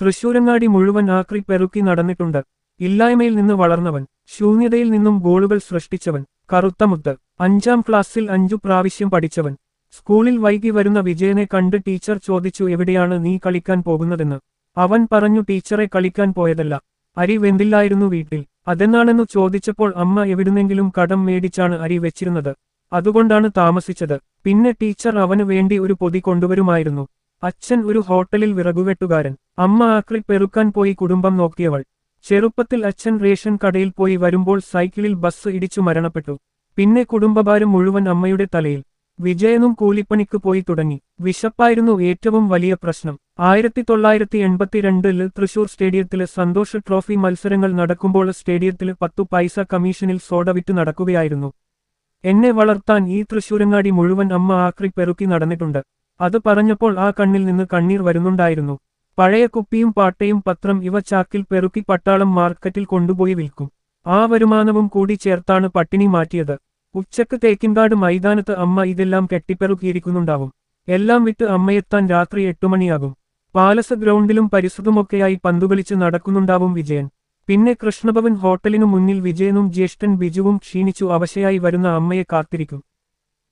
തൃശൂരങ്ങാടി മുഴുവൻ ആക്രി പെറുക്കി നടന്നിട്ടുണ്ട്. ഇല്ലായ്മയിൽ നിന്ന് വളർന്നവൻ ശൂന്യതയിൽ നിന്നും ഗോളുകൾ സൃഷ്ടിച്ചവൻ കറുത്തമുത്ത് അഞ്ചാം ക്ലാസ്സിൽ അഞ്ചു പ്രാവശ്യം പഠിച്ചവൻ. സ്കൂളിൽ വൈകി വരുന്ന വിജയനെ കണ്ട് ടീച്ചർ ചോദിച്ചു എവിടെയാണ് നീ കളിക്കാൻ പോകുന്നതെന്ന്? അവൻ പറഞ്ഞു ടീച്ചറെ കളിക്കാൻ പോയതല്ല. അരി വെന്തില്ലായിരുന്നു വീട്ടിൽ. അതെന്നാണെന്നു ചോദിച്ചപ്പോൾ അമ്മ എവിടുന്നെങ്കിലും കടം മേടിച്ചാണ് അരി വെച്ചിരുന്നത്. അതുകൊണ്ടാണ് താമസിച്ചത്. പിന്നെ ടീച്ചർ അവന് വേണ്ടി ഒരു പൊതി കൊണ്ടുവരുമായിരുന്നു. അച്ഛൻ ഒരു ഹോട്ടലിൽ വിറകുവെട്ടുകാരൻ. അമ്മ ആക്രി പെറുക്കാൻ പോയി കുടുംബം നോക്കിയവൾ. ചെറുപ്പത്തിൽ അച്ഛൻ റേഷൻ കടയിൽ പോയി വരുമ്പോൾ സൈക്കിളിൽ ബസ് ഇടിച്ചു മരണപ്പെട്ടു. പിന്നെ കുടുംബഭാരം മുഴുവൻ അമ്മയുടെ തലയിൽ. വിജയനും കൂലിപ്പണിക്ക് പോയി തുടങ്ങി. വിശപ്പായിരുന്നു ഏറ്റവും വലിയ പ്രശ്നം. ആയിരത്തി തൊള്ളായിരത്തി എൺപത്തിരണ്ടിൽ തൃശൂർ സ്റ്റേഡിയത്തിൽ സന്തോഷ് ട്രോഫി മത്സരങ്ങൾ നടക്കുമ്പോൾ സ്റ്റേഡിയത്തിൽ പത്തു പൈസ കമ്മീഷനിൽ സോഡ വിറ്റ് നടക്കുകയായിരുന്നു. എന്നെ വളർത്താൻ ഈ തൃശൂരങ്ങാടി മുഴുവൻ അമ്മ ആക്രി പെറുക്കി നടന്നിട്ടുണ്ട്. അത് പറഞ്ഞപ്പോൾ ആ കണ്ണിൽ നിന്ന് കണ്ണീർ വരുന്നുണ്ടായിരുന്നു. പഴയ കുപ്പിയും പാട്ടയും പത്രം ഇവ ചാക്കിൽ പെറുക്കി പട്ടാളം മാർക്കറ്റിൽ കൊണ്ടുപോയി വിൽക്കും. ആ വരുമാനവും കൂടി ചേർത്താണ് പട്ടിണി മാറ്റിയത്. ഉച്ചയ്ക്ക് തേക്കിൻകാട് മൈതാനത്ത് അമ്മ ഇതെല്ലാം കെട്ടിപ്പെറുക്കിയിരിക്കുന്നുണ്ടാവും. എല്ലാം വിട്ട് അമ്മയെത്താൻ രാത്രി എട്ടുമണിയാകും പാലസ ഗ്രൗണ്ടിലും പരിസരമൊക്കെയായി പന്തുകളിച്ച് നടക്കുന്നുണ്ടാവും വിജയൻ. പിന്നെ കൃഷ്ണഭവൻ ഹോട്ടലിനു മുന്നിൽ വിജയനും ജ്യേഷ്ഠൻ ബിജുവും ക്ഷീണിച്ചു അവശയായി വരുന്ന അമ്മയെ കാത്തിരിക്കും.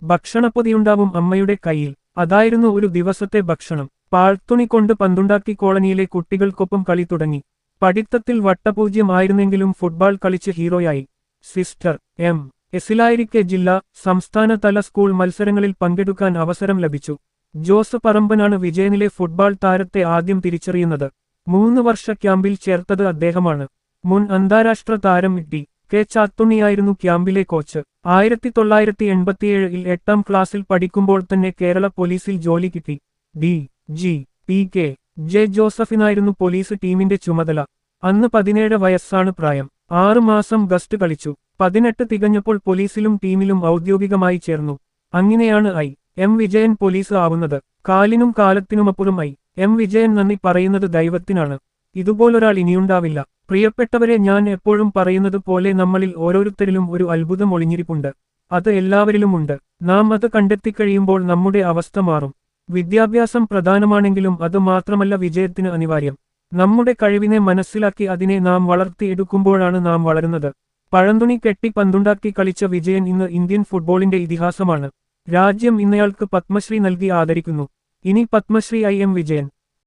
ഭക്ഷണപ്പൊതിയുണ്ടാവും അമ്മയുടെ കയ്യിൽ. അതായിരുന്നു ഒരു ദിവസത്തെ ഭക്ഷണം. പാഴ്ത്തുണി കൊണ്ട് പന്തുണ്ടാക്കി കോളനിയിലെ കുട്ടികൾക്കൊപ്പം കളി തുടങ്ങി. പഠിത്തത്തിൽ വട്ടപൂജ്യമായിരുന്നെങ്കിലും ഫുട്ബോൾ കളിച്ച് ഹീറോയായി. Sister M. എസിലായിരിക്കെ ജില്ലാ സംസ്ഥാനതല സ്കൂൾ മത്സരങ്ങളിൽ പങ്കെടുക്കാൻ അവസരം ലഭിച്ചു. ജോസ് പറമ്പനാണ് വിജയനിലെ ഫുട്ബോൾ താരത്തെ ആദ്യം തിരിച്ചറിയുന്നത്. മൂന്ന് വർഷ ക്യാമ്പിൽ ചേർത്തത് അദ്ദേഹമാണ്. മുൻ അന്താരാഷ്ട്ര താരം ഇട്ടി കെ. ചാത്തുണിയായിരുന്നു ക്യാമ്പിലെ കോച്ച്. ആയിരത്തി തൊള്ളായിരത്തി എൺപത്തിയേഴിൽ എട്ടാം ക്ലാസ്സിൽ പഠിക്കുമ്പോൾ തന്നെ കേരള പോലീസിൽ ജോലി കിട്ടി. D. G P K J ജോസഫിനായിരുന്നു police ടീമിന്റെ ചുമതല. അന്ന് പതിനേഴ് വയസ്സാണ് പ്രായം. ആറു മാസം ഗസ്റ്റ് കളിച്ചു. പതിനെട്ട് തികഞ്ഞപ്പോൾ പോലീസിലും ടീമിലും ഔദ്യോഗികമായി ചേർന്നു. അങ്ങനെയാണ് ഐ എം വിജയൻ പോലീസ് ആവുന്നത്. കാലിനും കാലത്തിനുമപ്പുറം ഐ എം വിജയൻ നന്ദി പറയുന്നത് ദൈവത്തിനാണ്. ഇതുപോലൊരാൾ ഇനിയുണ്ടാവില്ല. പ്രിയപ്പെട്ടവരെ ഞാൻ എപ്പോഴും പറയുന്നത് പോലെ നമ്മളിൽ ഓരോരുത്തരിലും ഒരു അത്ഭുതം ഒളിഞ്ഞിരിപ്പുണ്ട്. അത് എല്ലാവരിലുമുണ്ട്. നാം അത് കണ്ടെത്തിക്കഴിയുമ്പോൾ നമ്മുടെ അവസ്ഥ മാറും. വിദ്യാഭ്യാസം പ്രധാനമാണെങ്കിലും അത് മാത്രമല്ല വിജയത്തിന് അനിവാര്യം. നമ്മുടെ കഴിവിനെ മനസ്സിലാക്കി അതിനെ നാം വളർത്തിയെടുക്കുമ്പോഴാണ് നാം വളരുന്നത്. പഴന്തുണി കെട്ടി പന്തുണ്ടാക്കി കളിച്ച വിജയൻ ഇന്ന് ഇന്ത്യൻ ഫുട്ബോളിന്റെ ഇതിഹാസമാണ്. രാജ്യം ഇന്നയാൾക്ക് പത്മശ്രീ നൽകി ആദരിക്കുന്നു. ഇനി പത്മശ്രീ ഐ എം വിജയൻ.